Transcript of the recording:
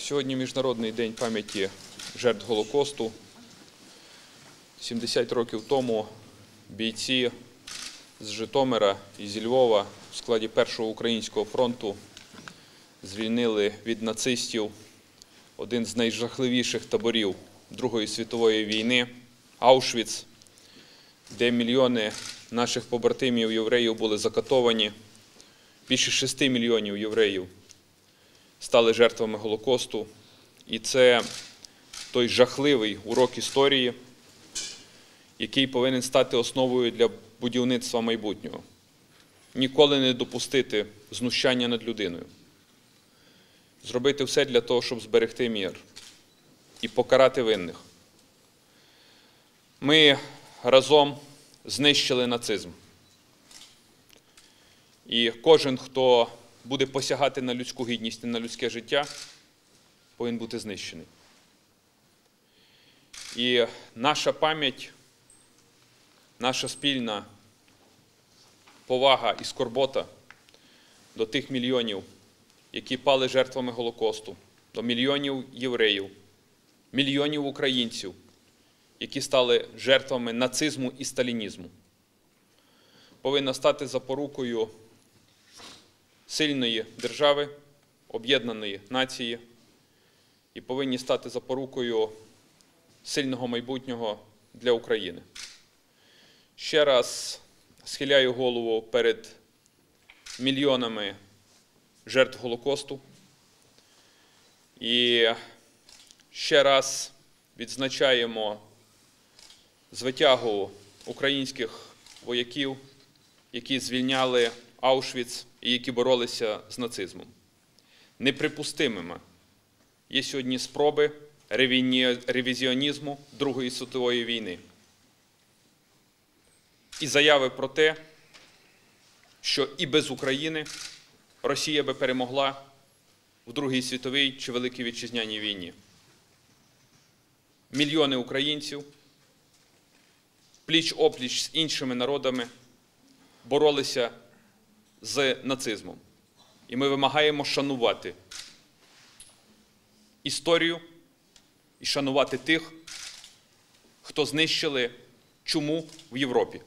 Сьогодні Міжнародний день пам'яті жертв Голокосту. 70 років тому бійці з Житомира і зі Львова в складі Першого українського фронту звільнили від нацистів один з найжахливіших таборів Другої світової війни Аушвіц, де мільйони наших побратимів євреїв були закатовані. Більше 6 мільйонів євреїв стали жертвами Голокосту. І це той жахливий урок історії, який повинен стати основою для будівництва майбутнього. Ніколи не допустити знущання над людиною. Зробити все для того, щоб зберегти мір і покарати винних. Ми разом знищили нацизм. І кожен, хто буде посягати на людську гідність і на людське життя, повинен бути знищений. І наша пам'ять, наша спільна повага і скорбота до тих мільйонів, які пали жертвами Голокосту, до мільйонів євреїв, мільйонів українців, які стали жертвами нацизму і сталінізму, повинна стати запорукою сильної держави, об'єднаної нації і повинні стати запорукою сильного майбутнього для України. Ще раз схиляю голову перед мільйонами жертв Голокосту і ще раз відзначаємо звитягу українських вояків, які звільняли Аушвіц і які боролися з нацизмом. Неприпустимими є сьогодні спроби ревізіонізму Другої світової війни і заяви про те, що і без України Росія би перемогла в Другій світовій чи Великій Вітчизняній війні. Мільйони українців пліч-опліч з іншими народами боролися з нацизмом. І ми вимагаємо шанувати історію і шанувати тих, хто знищили чуму в Європі.